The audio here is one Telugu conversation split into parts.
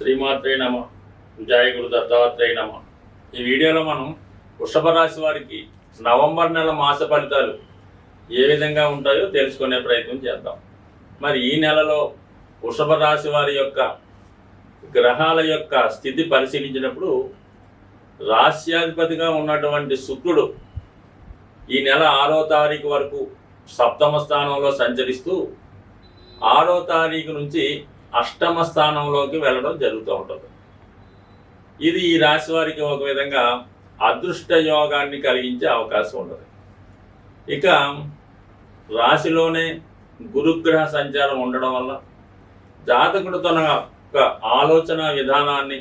శ్రీమాత్రే నమ. జయ గురు దత్తాత్రేయ నమ. ఈ వీడియోలో మనం వృషభ రాశి వారికి నవంబర్ నెల మాస ఫలితాలు ఏ విధంగా ఉంటాయో తెలుసుకునే ప్రయత్నం చేద్దాం. మరి ఈ నెలలో వృషభ రాశి వారి యొక్క గ్రహాల యొక్క స్థితి పరిశీలించినప్పుడు రాశ్యాధిపతిగా ఉన్నటువంటి శుక్రుడు ఈ నెల ఆరో తారీఖు వరకు సప్తమ స్థానంలో సంచరిస్తూ ఆరో తారీఖు నుంచి అష్టమ స్థానంలోకి వెళ్ళడం జరుగుతూ ఉంటుంది. ఇది ఈ రాశి వారికి ఒక విధంగా అదృష్ట యోగాన్ని కలిగించే అవకాశం ఉండదు. ఇక రాశిలోనే గురుగ్రహ సంచారం ఉండడం వల్ల జాతకుడు తన యొక్క ఆలోచన విధానాన్ని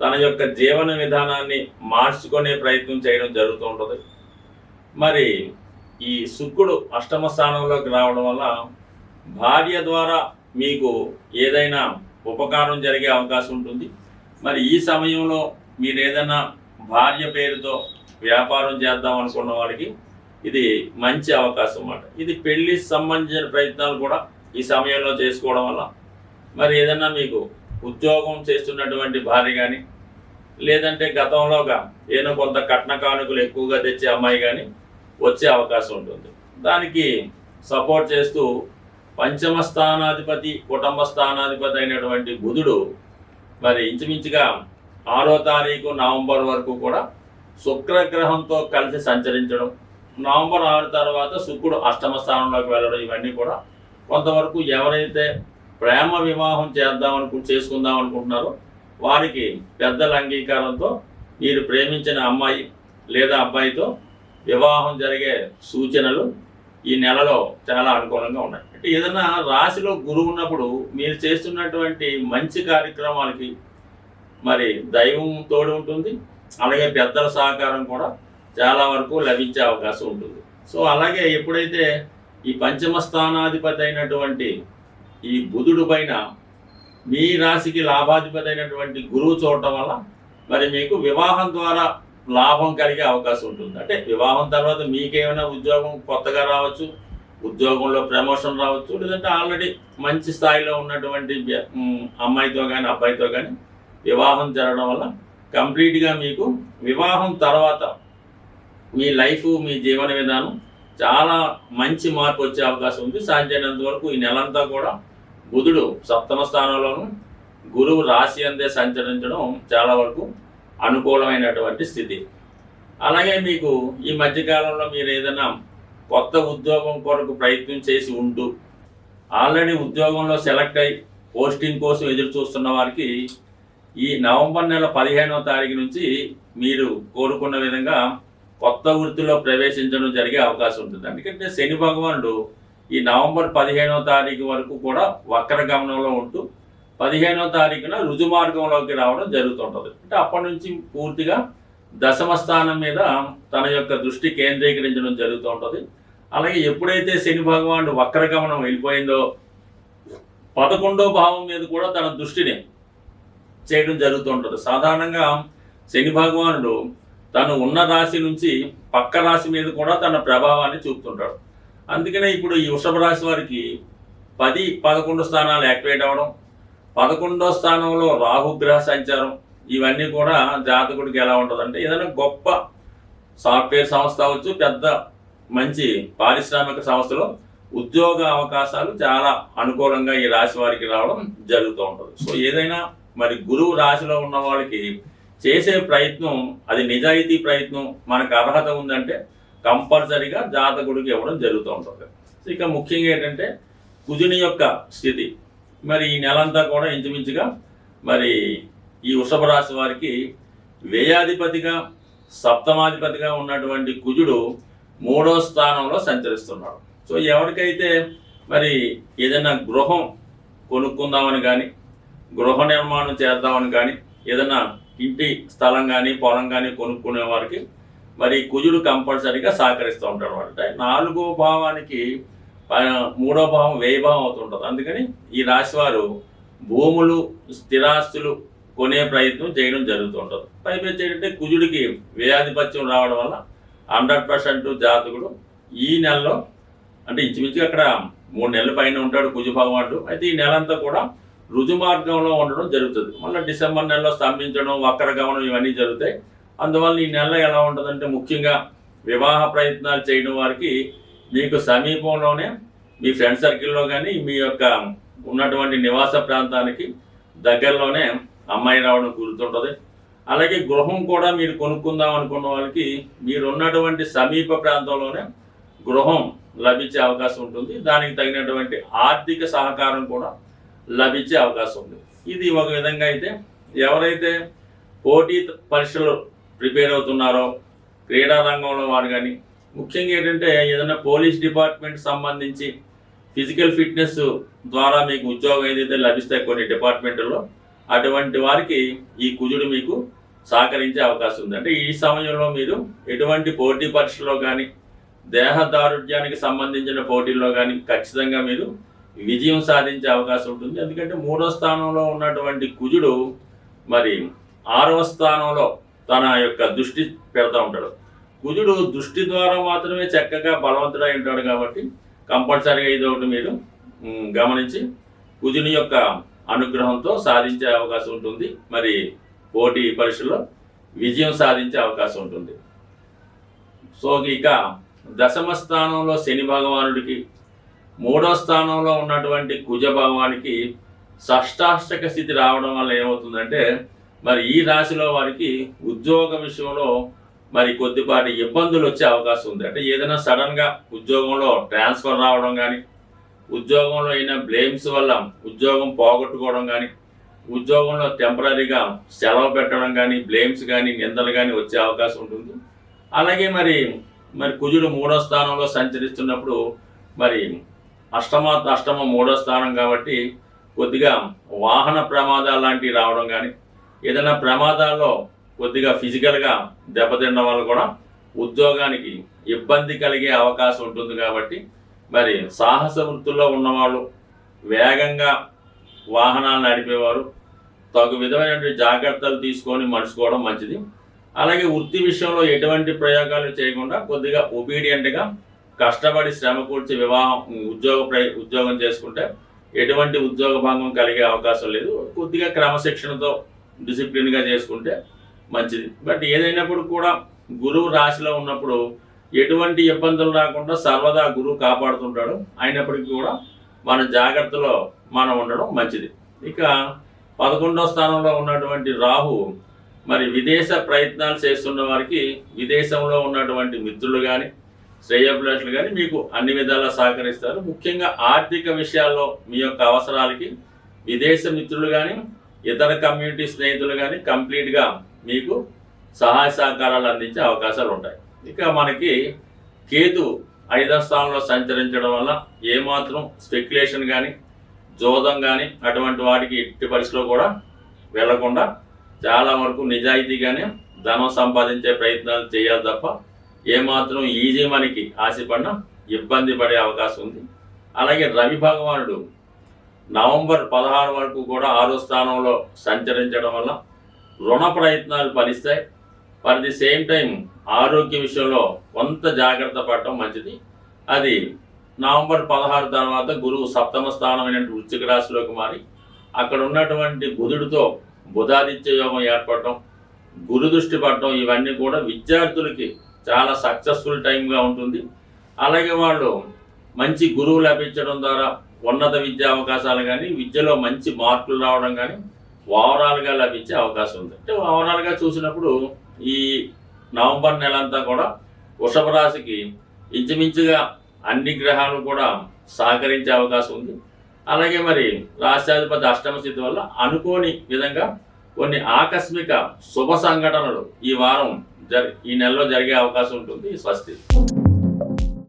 తన యొక్క జీవన విధానాన్ని మార్చుకునే ప్రయత్నం చేయడం జరుగుతూ ఉంటుంది. మరి ఈ శుక్రుడు అష్టమ స్థానంలోకి రావడం వల్ల భార్య ద్వారా మీకు ఏదైనా ఉపకారం జరిగే అవకాశం ఉంటుంది. మరి ఈ సమయంలో మీరు ఏదైనా భార్య పేరుతో వ్యాపారం చేద్దాం అనుకున్న వారికి ఇది మంచి అవకాశం అన్నమాట. ఇది పెళ్ళి సంబంధించిన ప్రయత్నాలు కూడా ఈ సమయంలో చేసుకోవడం వల్ల మరి ఏదైనా మీకు ఉద్యోగం చేస్తున్నటువంటి భార్య కానీ లేదంటే గతంలోగా ఏదో కొంత కట్న కానుకలు ఎక్కువగా తెచ్చే అమ్మాయి కానీ వచ్చే అవకాశం ఉంటుంది. దానికి సపోర్ట్ చేస్తూ పంచమ స్థానాధిపతి కుటుంబ స్థానాధిపతి అయినటువంటి బుధుడు మరి ఇంచుమించుగా ఆరో తారీఖు నవంబర్ వరకు కూడా శుక్రగ్రహంతో కలిసి సంచరించడం నవంబర్ ఆరు తర్వాత శుక్రుడు అష్టమ స్థానంలోకి వెళ్ళడం ఇవన్నీ కూడా కొంతవరకు ఎవరైతే ప్రేమ వివాహం చేద్దాం అనుకు చేసుకుందాం అనుకుంటున్నారో వారికి పెద్దల అంగీకారంతో మీరు ప్రేమించిన అమ్మాయి లేదా అబ్బాయితో వివాహం జరిగే సూచనలు ఈ నెలలో చాలా అనుకూలంగా ఉన్నాయి. ఏదైనా రాశిలో గురువు ఉన్నప్పుడు మీరు చేస్తున్నటువంటి మంచి కార్యక్రమాలకి మరి దైవం తోడు ఉంటుంది. అలాగే పెద్దల సహకారం కూడా చాలా వరకు లభించే అవకాశం ఉంటుంది. సో అలాగే ఎప్పుడైతే ఈ పంచమ స్థానాధిపతి అయినటువంటి ఈ బుధుడు పైన మీ రాశికి లాభాధిపతి అయినటువంటి గురువు చూడటం వల్ల మరి మీకు వివాహం ద్వారా లాభం కలిగే అవకాశం ఉంటుంది. అంటే వివాహం తర్వాత మీకేమైనా ఉద్యోగం కొత్తగా రావచ్చు ఉద్యోగంలో ప్రమోషన్ రావచ్చు లేదంటే ఆల్రెడీ మంచి స్థాయిలో ఉన్నటువంటి అమ్మాయితో కానీ అబ్బాయితో కానీ వివాహం జరగడం వల్ల కంప్లీట్గా మీకు వివాహం తర్వాత మీ లైఫ్ మీ జీవన విధానం చాలా మంచి మార్పు వచ్చే అవకాశం ఉంది. సాధ్యమైనంత వరకు ఈ నెలంతా కూడా బుధుడు సప్తమ స్థానంలోను గురువు రాశి అందే సంచరించడం చాలా వరకు అనుకూలమైనటువంటి స్థితి. అలాగే మీకు ఈ మధ్యకాలంలో మీరు ఏదైనా కొత్త ఉద్యోగం కొరకు ప్రయత్నం చేసి ఉంటూ ఆల్రెడీ ఉద్యోగంలో సెలెక్ట్ అయి పోస్టింగ్ కోసం ఎదురు చూస్తున్న వారికి ఈ నవంబర్ నెల పదిహేనవ తారీఖు నుంచి మీరు కోరుకున్న విధంగా కొత్త వృత్తిలో ప్రవేశించడం జరిగే అవకాశం ఉంటుంది. ఎందుకంటే శని భగవానుడు ఈ నవంబర్ పదిహేనవ తారీఖు వరకు కూడా వక్ర గమనంలో ఉంటూ పదిహేనవ తారీఖున రుజు మార్గంలోకి రావడం జరుగుతుంటుంది. అంటే అప్పటి నుంచి పూర్తిగా దశమ స్థానం మీద తన యొక్క దృష్టి కేంద్రీకరించడం జరుగుతూ ఉంటుంది అలాగే ఎప్పుడైతే శని భగవానుడు వక్రగమనం వెళ్ళిపోయిందో పదకొండో భావం మీద కూడా తన దృష్టిని చేయడం జరుగుతుంటుంది. సాధారణంగా శని భగవానుడు తను ఉన్న రాశి నుంచి పక్క రాశి మీద కూడా తన ప్రభావాన్ని చూపుతుంటాడు. అందుకనే ఇప్పుడు ఈ వృషభ రాశి వారికి పది పదకొండు స్థానాలు యాక్టివేట్ అవ్వడం పదకొండో స్థానంలో రాహుగ్రహ సంచారం ఇవన్నీ కూడా జాతకుడికి ఎలా ఉంటుంది అంటే ఏదైనా గొప్ప సాఫ్ట్వేర్ సంస్థ అవచ్చు పెద్ద మంచి పారిశ్రామిక సంస్థలో ఉద్యోగ అవకాశాలు చాలా అనుకూలంగా ఈ రాశి వారికి రావడం జరుగుతూ ఉంటుంది. సో ఏదైనా మరి గురువు రాశిలో ఉన్న వాళ్ళకి చేసే ప్రయత్నం అది నిజాయితీ ప్రయత్నం మనకు అర్హత ఉందంటే కంపల్సరీగా జాతకుడికి ఇవ్వడం జరుగుతూ ఉంటుంది. ఇక ముఖ్యంగా ఏంటంటే కుజుని యొక్క స్థితి. మరి ఈ నెలంతా కూడా ఇంచుమించుగా మరి ఈ వృషభ రాశి వారికి వ్యయాధిపతిగా సప్తమాధిపతిగా ఉన్నటువంటి కుజుడు మూడో స్థానంలో సంచరిస్తున్నాడు. సో ఎవరికైతే మరి ఏదైనా గృహం కొనుక్కుందామని కానీ గృహ నిర్మాణం చేద్దామని కానీ ఏదైనా ఇంటి స్థలం కానీ పొలం కానీ కొనుక్కునే వారికి మరి కుజుడు కంపల్సరీగా సహకరిస్తూ ఉంటాడు అంటే నాలుగో భావానికి మూడో భావం వ్యయ అవుతుంటుంది. అందుకని ఈ రాశి వారు భూములు స్థిరాస్తులు కొనే ప్రయత్నం చేయడం జరుగుతుంటుంది. పైపెచ్చేటంటే కుజుడికి వ్యయాధిపత్యం రావడం వల్ల హండ్రెడ్ పర్సెంట్ జాతకుడు ఈ నెలలో అంటే ఇంచుమించుగా అక్కడ మూడు నెలల పైన ఉంటాడు కుజు భగవానుడు. అయితే ఈ నెలంతా కూడా రుజు మార్గంలో ఉండడం జరుగుతుంది. మళ్ళీ డిసెంబర్ నెలలో స్తంభించడం వక్ర గమనం ఇవన్నీ జరుగుతాయి. అందువల్ల ఈ నెల ఎలా ఉంటుందంటే ముఖ్యంగా వివాహ ప్రయత్నాలు చేయడం వారికి మీకు సమీపంలోనే మీ ఫ్రెండ్ సర్కిల్లో కానీ మీ యొక్క ఉన్నటువంటి నివాస ప్రాంతానికి దగ్గరలోనే అమ్మాయి రావడం కుదురుతుంటుంది అలాగే గృహం కూడా మీరు కొనుక్కుందాం అనుకున్న వాళ్ళకి మీరు ఉన్నటువంటి సమీప ప్రాంతంలోనే గృహం లభించే అవకాశం ఉంటుంది. దానికి తగినటువంటి ఆర్థిక సహకారం కూడా లభించే అవకాశం ఉంది. ఇది ఒక విధంగా అయితే ఎవరైతే పోటీ పరీక్షలు ప్రిపేర్ అవుతున్నారో క్రీడా రంగంలో వారు కానీ ముఖ్యంగా ఏంటంటే ఏదైనా పోలీస్ డిపార్ట్మెంట్ సంబంధించి ఫిజికల్ ఫిట్నెస్ ద్వారా మీకు ఉద్యోగం ఏదైతే లభిస్తాయి కొన్ని డిపార్ట్మెంట్లో అటువంటి వారికి ఈ కుజుడు మీకు సహకరించే అవకాశం ఉంది. అంటే ఈ సమయంలో మీరు ఎటువంటి పోటీ పరీక్షలో కానీ దేహదారుఢ్యానికి సంబంధించిన పోటీల్లో కానీ ఖచ్చితంగా మీరు విజయం సాధించే అవకాశం ఉంటుంది. ఎందుకంటే మూడో స్థానంలో ఉన్నటువంటి కుజుడు మరి ఆరవ స్థానంలో తన యొక్క దృష్టి పెడతా ఉంటాడు. కుజుడు దృష్టి ద్వారా మాత్రమే చక్కగా బలవంతుడై ఉంటాడు కాబట్టి కంపల్సరీగా ఇది ఒకటి మీరు గమనించి కుజుని యొక్క అనుగ్రహంతో సాధించే అవకాశం ఉంటుంది. మరి పోటీ పరీక్షలో విజయం సాధించే అవకాశం ఉంటుంది. సో ఇక దశమ స్థానంలో శని భగవానుడికి మూడో స్థానంలో ఉన్నటువంటి కుజ భగవానికి షష్టాష్టక స్థితి రావడం వల్ల ఏమవుతుందంటే మరి ఈ రాశిలో వారికి ఉద్యోగ విషయంలో మరి కొద్దిపాటి ఇబ్బందులు వచ్చే అవకాశం ఉంది. అంటే ఏదైనా సడన్గా ఉద్యోగంలో ట్రాన్స్ఫర్ రావడం కానీ ఉద్యోగంలో అయిన బ్లేమ్స్ వల్ల ఉద్యోగం పోగొట్టుకోవడం కానీ ఉద్యోగంలో టెంపరీగా సెలవు పెట్టడం కానీ బ్లేమ్స్ కానీ నిందలు కానీ వచ్చే అవకాశం ఉంటుంది. అలాగే మరి మరి కుజుడు మూడో స్థానంలో సంచరిస్తున్నప్పుడు మరి అష్టమ అష్టమ మూడో స్థానం కాబట్టి కొద్దిగా వాహన ప్రమాదాలు లాంటివి రావడం కానీ ఏదైనా ప్రమాదాల్లో కొద్దిగా ఫిజికల్గా దెబ్బతినడం వల్ల కూడా ఉద్యోగానికి ఇబ్బంది కలిగే అవకాశం ఉంటుంది కాబట్టి మరి సాహస వృత్తుల్లో ఉన్నవాళ్ళు వేగంగా వాహనాలు నడిపేవారు. తగు విధమైనటువంటి జాగ్రత్తలు తీసుకొని మలుచుకోవడం మంచిది. అలాగే వృత్తి విషయంలో ఎటువంటి ప్రయోగాలు చేయకుండా కొద్దిగా ఒబీడియంట్గా కష్టపడి శ్రమ కూర్చి వివాహం ఉద్యోగ ఉద్యోగం చేసుకుంటే ఎటువంటి ఉద్యోగ భంగం కలిగే అవకాశం లేదు. కొద్దిగా క్రమశిక్షణతో డిసిప్లిన్గా చేసుకుంటే మంచిది. బట్ ఏదైనప్పుడు కూడా గురువు రాశిలో ఉన్నప్పుడు ఎటువంటి ఇబ్బందులు రాకుండా సర్వదా గురువు కాపాడుతుంటాడు. అయినప్పటికీ కూడా మన జాగ్రత్తలో మనం ఉండడం మంచిది. ఇక పదకొండవ స్థానంలో ఉన్నటువంటి రాహు మరి విదేశ ప్రయత్నాలు చేస్తున్న వారికి విదేశంలో ఉన్నటువంటి మిత్రులు కానీ శ్రేయోభిలాషులు కానీ మీకు అన్ని విధాలా సహకరిస్తారు. ముఖ్యంగా ఆర్థిక విషయాల్లో మీ యొక్క అవసరాలకి విదేశ మిత్రులు కానీ ఇతర కమ్యూనిటీ స్నేహితులు కానీ కంప్లీట్గా మీకు సహాయ సహకారాలు అందించే అవకాశాలు ఉంటాయి. ఇక మనకి కేతు ఐదో స్థానంలో సంచరించడం వల్ల ఏమాత్రం స్పెక్యులేషన్ కానీ జోదం కానీ అటువంటి వాటికి ఎట్టి పరిస్థితిలో కూడా వెళ్ళకుండా చాలా వరకు నిజాయితీగానే ధనం సంపాదించే ప్రయత్నాలు చేయాలి తప్ప ఏమాత్రం ఈజీ మనకి ఆశపడినా ఇబ్బంది పడే అవకాశం ఉంది. అలాగే రవి భగవానుడు నవంబర్ పదహారు వరకు కూడా ఆరో స్థానంలో సంచరించడం వల్ల రుణ ప్రయత్నాలు ఫలిస్తాయి. ఫర్ ది సేమ్ టైం ఆరోగ్య విషయంలో కొంత జాగ్రత్త పడటం మంచిది. అది నవంబర్ పదహారు తర్వాత గురువు సప్తమ స్థానమైనటువంటి వృశ్చిక రాశిలోకి మారి అక్కడ ఉన్నటువంటి బుధుడితో బుధాదిత్య యోగం ఏర్పడటం గురు దృష్టి పడటం ఇవన్నీ కూడా విద్యార్థులకి చాలా సక్సెస్ఫుల్ టైంగా ఉంటుంది. అలాగే వాళ్ళు మంచి గురువు లభించడం ద్వారా ఉన్నత విద్యా అవకాశాలు కానీ విద్యలో మంచి మార్కులు రావడం కానీ ఓవరాల్గా లభించే అవకాశం ఉంది. అంటే ఓవరాల్గా చూసినప్పుడు ఈ నవంబర్ నెల అంతా కూడా వృషభ రాశికి ఇంచుమించుగా అన్ని గ్రహాలు కూడా సహకరించే అవకాశం ఉంది. అలాగే మరి రాష్ట్రాధిపతి అష్టమ స్థితి వల్ల అనుకోని విధంగా కొన్ని ఆకస్మిక శుభ సంఘటనలు ఈ వారం జరి ఈ నెలలో జరిగే అవకాశం ఉంటుంది స్వస్తి.